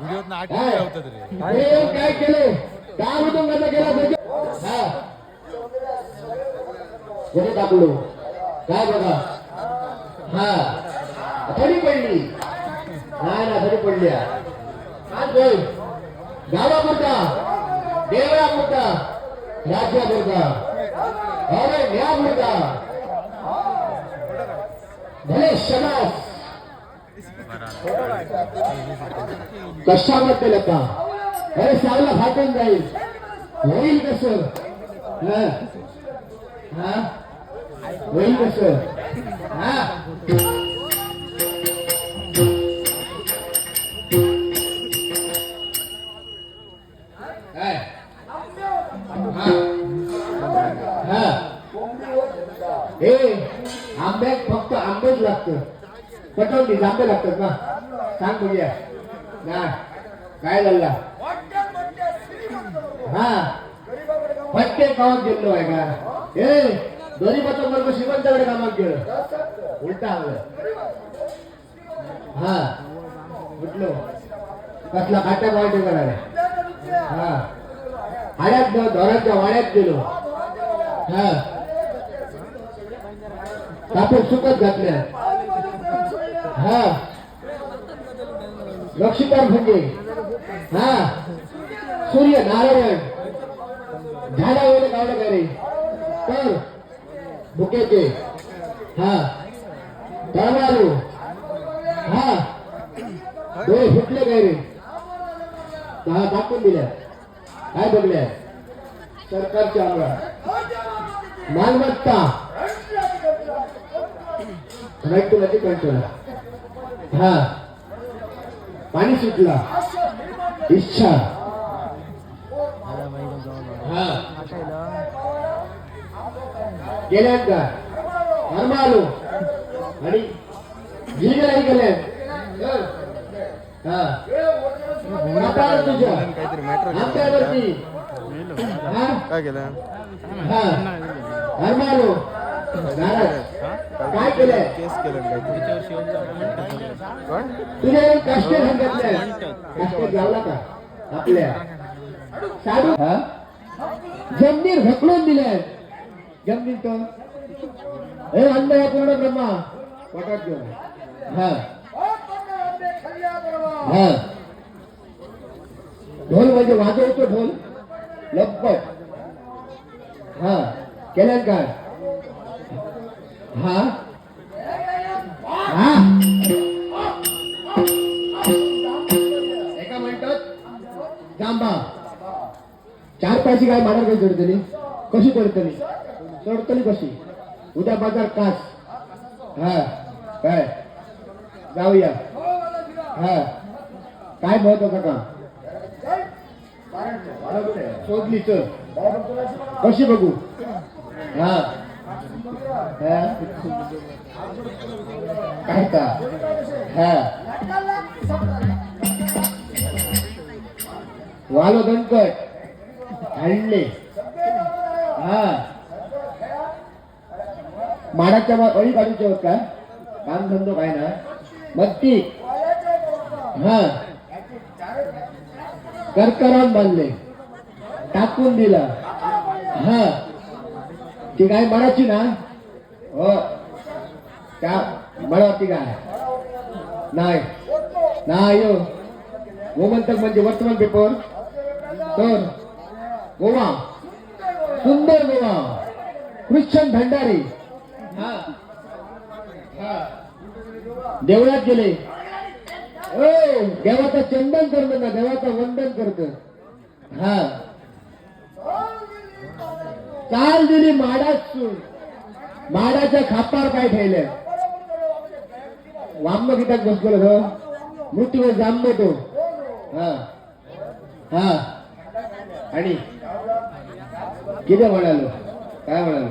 व्हिडिओत रे हे काय केले? काय मृदुंगाचा केला त्याचे? हा. कोणी टाकलो काय बघा? हा. थोडी पडली. नाही ना थोडी पडली आज बोल गावापुरता. देवळापुरता. राज्यापुरता. अरे न्यापुरता भले शनास. कशाबद्दल का अरे सावला फाटून जाईल. होईल कस होईल कस हा? पटवली लागतात ना. सांग बघूया ना काय झालं? हा. फटके गावात गेलो आहे का? हे गरीबाचा वर्ग श्रीमंताकडे कामात गेलं. उलटा आलं. हा. उठलो. कसला खाट्या पार्टी करायला हा. हाड्यात धोराच्या वाड्यात गेलो. हा. कापूर सुकत घातल्या. हा. लक्ष्मीकांत भंगे हा. सूर्य नारायण. झाडावर काढलं का रे तर बुकेचे हा. तळवारू हा. डोळे फुटले काय रे? हा दाखवून दिल्या. काय बघल्या? सरकारच्या आमदार मालमत्ता. कंट्रोल कंट्रोल हा. पाणी सुटला. इच्छा. हा. गेल्यात का धर्म आलो. आणि जिल्ह्यालाही गेल्यात हा. आता आलं तुझ्या. काहीतरी मॅटर आमच्यावरती हा. काय केलं? हा. धर्म आलो. काय केलंय? केस केलं काय तुझ्या काष्टे सांगितलंय काष्टे गावला का? आपल्या. साडू हा? जमनीर ढकलून दिले जमनीर तो? हे अंध या पूर्ण ब्रह्मा. पोटात घेऊन. हा. हा. ढोल म्हणजे वाजवतो ढोल. लपट हा. केल्यान काय? हा? हा? एका मिनिटात. जांबा चार पायची काय मारा काही चढतली कशी चढतली चढतली कशी? उद्या बाजार कास हा. काय? जाऊया. हा. काय महत्वाचं काम शोधली तर कशी बघू? हा. काय का हा वालो दणकट हल्ले हा माडाच्या मा- अळी काढूचे होत का काम धंदो काय ना मत्ती हा करकरान बांधले टाकून दिला हा. ती काय मराठी ना? हो. का? मराठी काय? नाही. नाही हो. गोमंतक म्हणजे वर्तमान पेपर तर गोवा. सुंदर गोवा. ख्रिश्चन भंडारी. हा. हा. देवळात गेले. ओ देवाचं चंदन करतो ना देवाचं वंदन करत. हा. काल दिली माडात माडाच्या खापार काय ठेवले. वाम गीतात बसलो हो मृत्यू जांब तो. हा. हा. आणि किती म्हणालो. काय म्हणालो?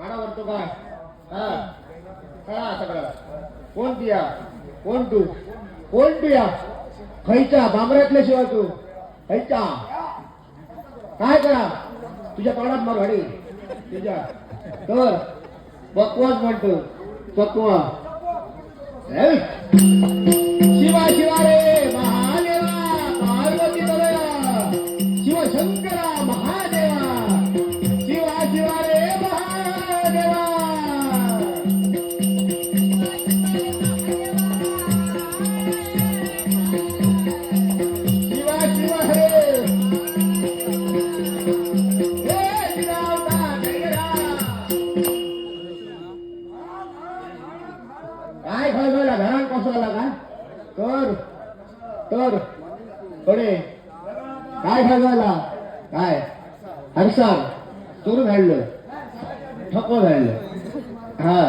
माडा भरतो का हा. कळा सगळं कोण पिया? कोण तू? कोण पिया? खैचा बांबऱ्यातल्या शिवाय तू. खैचा. काय करा? तुझ्या तोंडात मग वाडी तुझ्या. तर बकवास म्हणतो. बकवा. शिवा शिवा रे हरसाल चोरू हाडलं ठको हाडलं हा.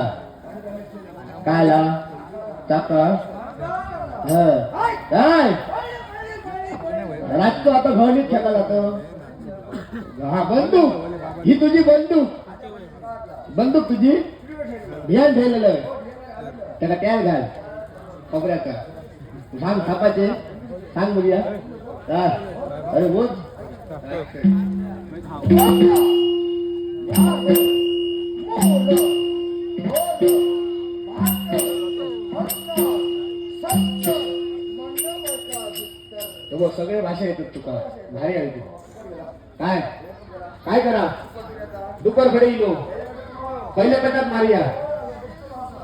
काय टाका हा. काय? रातचं आता घवणीत ठेका जात. हा बंदूक. ही तुझी बंदूक. बंदूक तुझी? ध्यान ठेवलेलं आहे. त्याला काय घाल. कपड्याचा सांग थापाचे सांग बघूया अरे बोल. सगळ्या बघ, भाषा येतात तुका. भारी आहे तू. काय? काय करा? दुपारकडे येलो पहिल्या पेटात मारिया.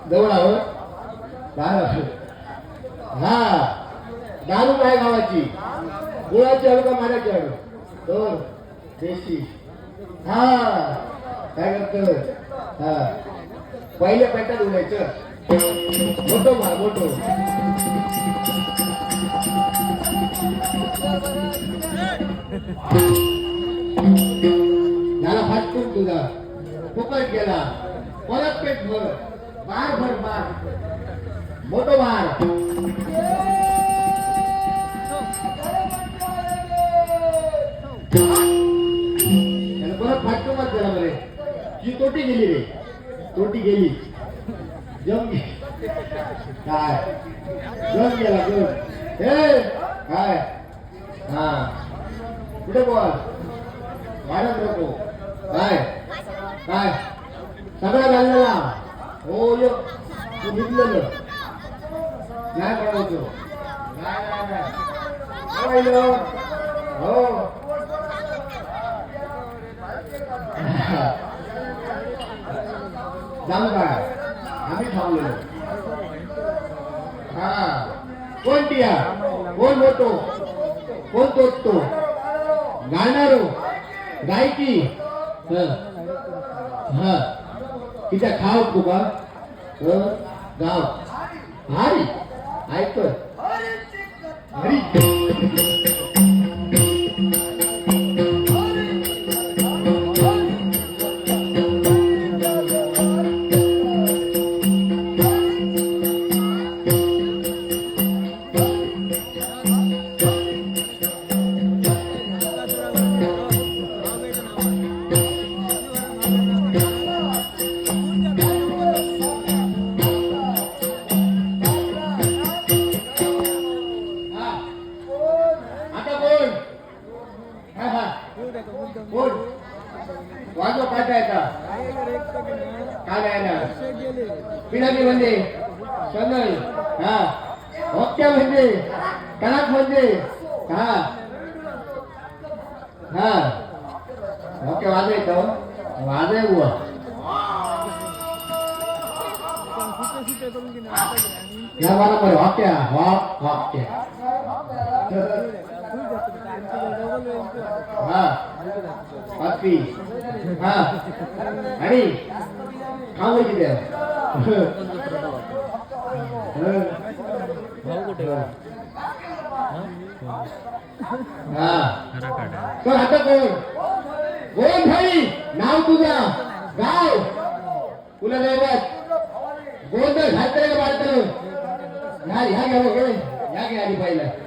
जवळ आहोत बाहेर हा. दारू काय गावाची. गुळाची हळू का मारायची हळू देशी हा काय करतो हा. पहिल्या पेटात उडायचं मोठो मार मोठो. झाला फाटकून तुझा. फुकट गेला. परत पेट भर. मार भर मार. मोठो मार तोटी गेली रे. तोटी गेली. जम काय? जम गेला जम. हे काय? हा. कुठे बोल? वाढत नको. काय? काय? सगळं घाललेला हो यो. तू निघलेलं. नाही बनवतो नाही नाही नाही हो, झालं हो जाऊ आम्ही थांबलेलो हा. कोण टिया कोण होतो? कोण तोडतो? गाणारो गायकी? हा. तिच्या खाव तुका बा गाव. हरी ऐकतोय हरी खाऊ हा. तर आता कोण कोण भाई नाव तुझा. गाव. तुला दैवत गोंधळ घालतरे का बाळतरे ह्या घ्या बघ, ह्या घ्या आधी पाहिलं.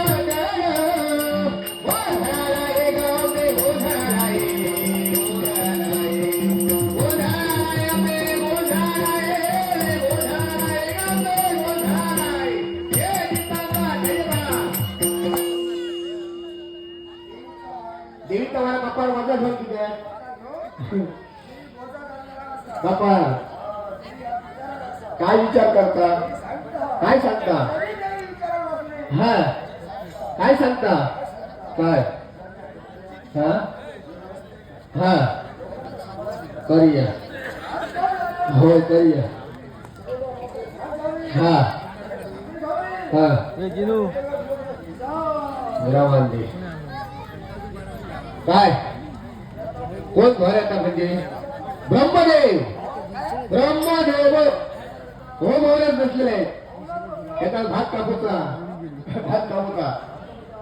काय? कोण भर आता म्हणजे? ब्रह्मदेव! ब्रह्मदेव! हो मोरच बसले त्याचा भात कापूचा भात कापूचा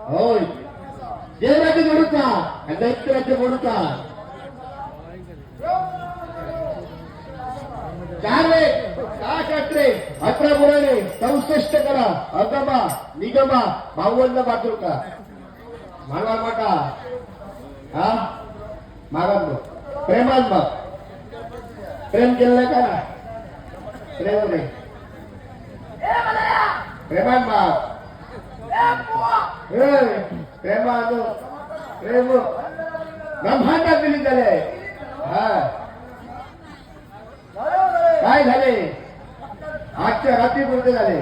होय. देवराचे जोडूचा आणि दैत्यराचे जोडूचा चार रे सहा शास्त्रे अठरा पुराणे चौसष्ट करा अगमा निगमा बावन्न बाजूका मानवा माटा हा? मागा बघ प्रेमात बघ प्रेम केलं का ना प्रेम नाही. प्रेमात बघ ए, प्रेमात प्रेम ब्रह्मांडात दिली झाले हा. काय झाले? आजच्या रात्री पुरते झाले?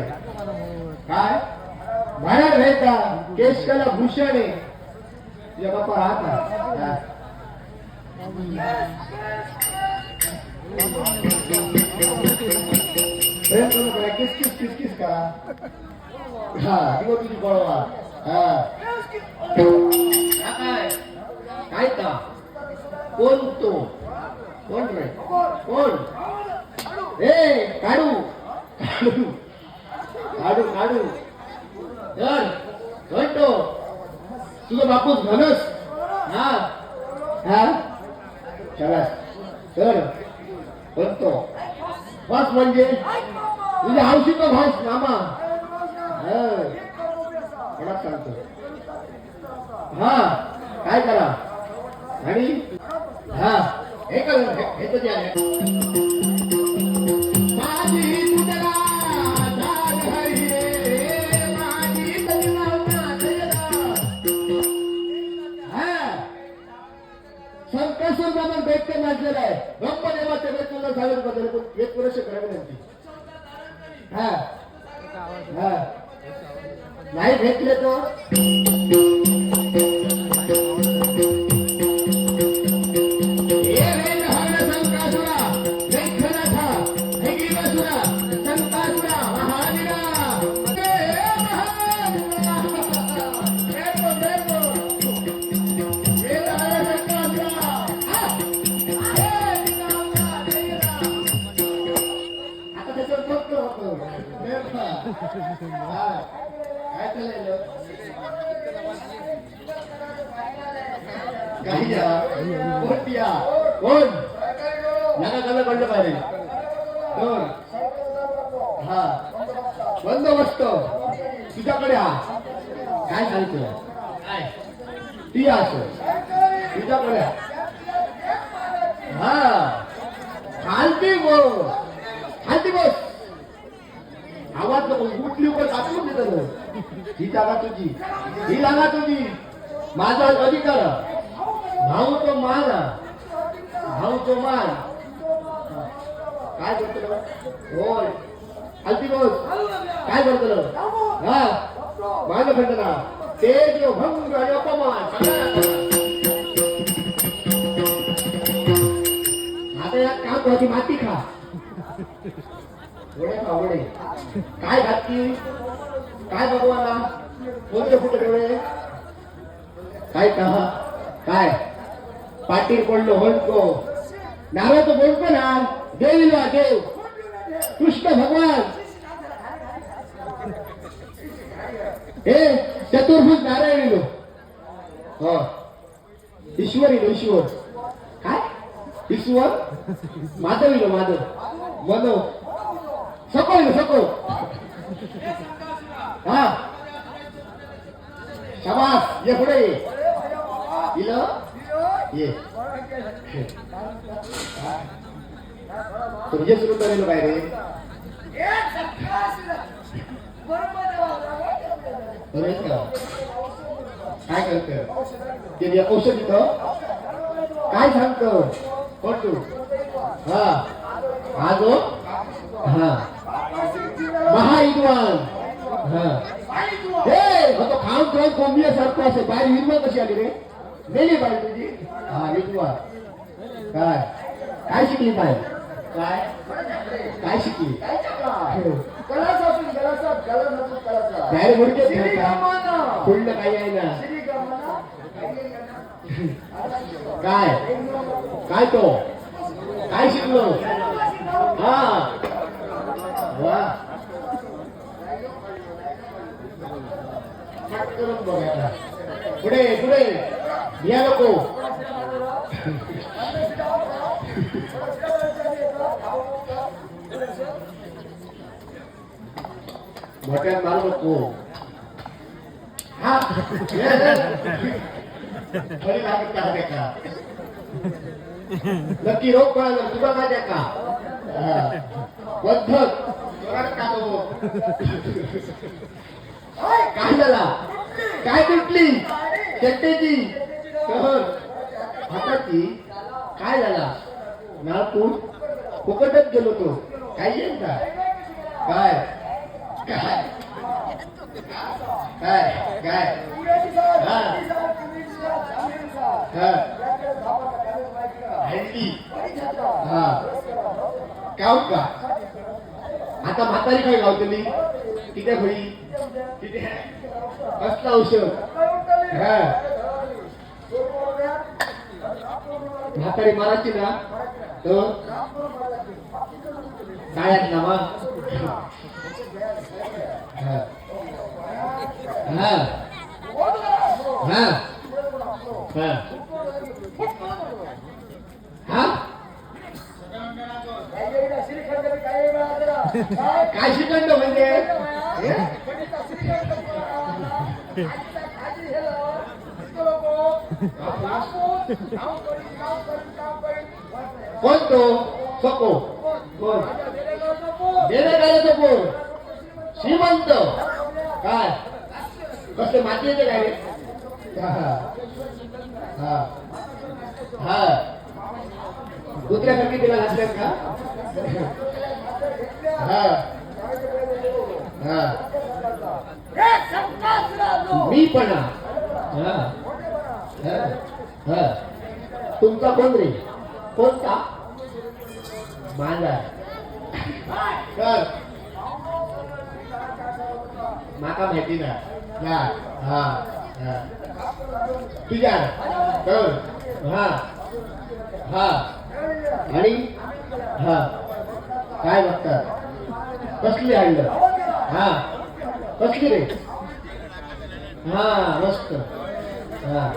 काय? महाराज व्हायचा केशकाला भूषण आहे. तुझ्या बापा राहता प्रेम करू करा किस किस किस किस करा हा दिवो तुझी बळवा हा हा काय काय का कोण तो कोण रे कोण ए काढू काढू काढू काढू तर घंटो तुझं बापूस घनस हा. हा? चला. तर म्हणतो बस म्हणजे. तुझ्या हौशीचा भाऊस मामा. कोणाक सांगतो. हा. काय करा? आणि? हा. हे कर हे तर संकर्षण बाबा दैत्य नाचलेला आहे. ब्रह्मदेवाच्या वेतनाला सागर बदल एक वर्ष करावी त्यांची हा. हा. नाही भेटले तर? ती असो. तुझ्याकडे हा. हा खालती बोल. खालती बस आवाज नको. उठली उपर कापून देत ही जागा तुझी. ही जागा तुझी. माझा अधिकार. भाऊ तो मान भाऊ तो मान काय करतो होय खालती बोस काय करतो हा. माझं खंडना तेज भंग आणि अपमान आता या काम करायची माती खा थोडे खा वडे काय घातली काय भगवाना कोणते फुटे डोळे काय का काय पाटील पडलो होणको नारळ तो बोलतो ना देवीला देव कृष्ण भगवान हे चतुर्भुज नारायण हा. हो. ईश्वर येईल ईश्वर. काय? ईश्वर? माधव येलो माधव. मनो. सको येईल सको. हा. शाबास. ये पुढे ये. इलं. ये. तुझे सुरू करेल काय रे का? काय करतो ते औषध इथं काय सांगतो? कोण तू हा. हा जो? हा. महाविद्वान. हा. हे मग तो खाऊन खाऊन कोंबल्यासारखं असे बाहेर विद्वान कशी आली रे? गेली बाई तुझी. हा विद्वान. काय? काय शिकली बाई? काय? काय शिकली? बाहेर आहे ना काय काय? तो? काय शिकलो? हा. वा. पुढे पुढे. या नको. मोठ्या मारू नको का नक्की रोग कळालं तुला माझ्या का? पद्धत का काय झाला? काय तुटली? चट्टेची सहर हाताची काय झाला? नातून फुकटच गेलो तो. काय येईल का? काय? काय काय काय हा हा हल्ली हा काव का आता म्हातारी काय लावतली किती होई किती कसला औषध हा म्हातारी मारायची ना तर? काय ना मग हा हा. हा. हा. हा? काय शिकंड म्हणजे? कोण तो सको. कोण? गेले काय तो कोण? श्रीमंत. काय? कसले माती येते काय रे? हा. हा हा दुसऱ्यासारखी तिला घातल्यात का? हा. हा. मी पण हा. हा. हा. तुमचा कोण रे? कोणता? माझा कर माका माहिती ना या हा या तुझ्या कळ हा हा. आणि हा. काय बघतात? कसली आणलं हा. कसली रे? हा मस्त. हा.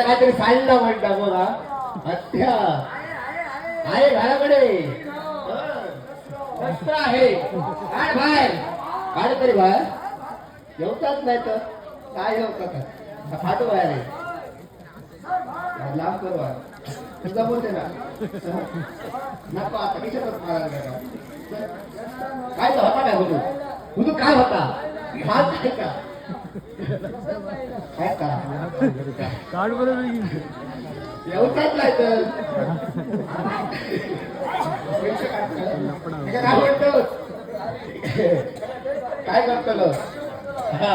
त्याचा काहीतरी फाईल ना म्हणता बघा हत्या आहे घराकडे. शस्त्र आहे. काढ बाहेर? काय तरी बाहेर? जेवतात नाही तर काय जेवतात फाटो बाहेर. आहे लांब करू तुझा बोलते ना. नको आता कशातच मारायला काय होता काय हुदू हुदू काय होता? भात आहे का? कार्ड बरोबर तर काय काय करतो हा.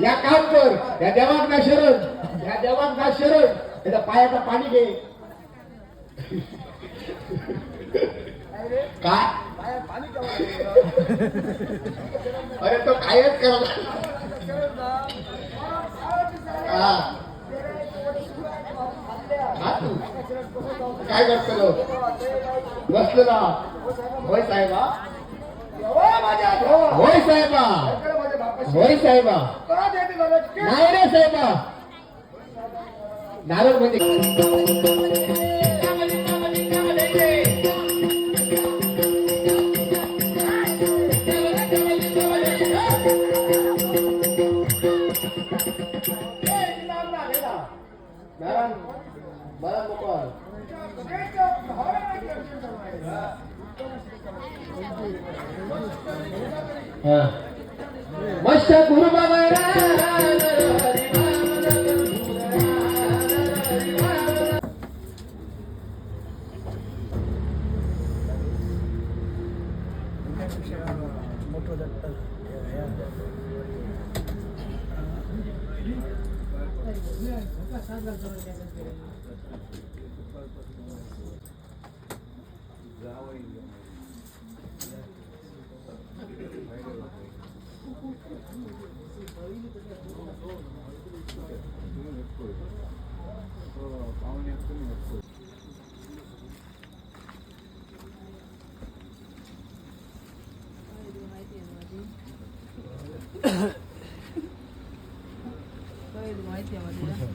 या काम कर. या देवात ना शरण. या देवात ना शरण. त्याच्या पायाचा पाणी घे. काय अरे तो कायच करला हा. काय करतो बसलो ना. होय साहेबा. होय साहेबा. होय साहेबा. नाही रे साहेबा. नारळ म्हणजे नारायण मला गोपाळ हा माहिती आहे मला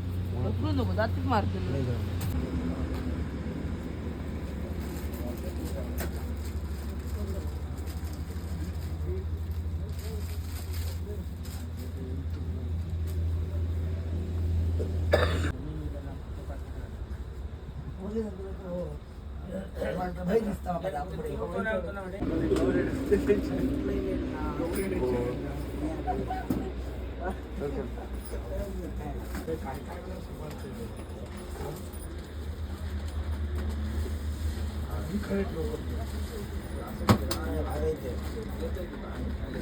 पकडू नको जातीच मारतील.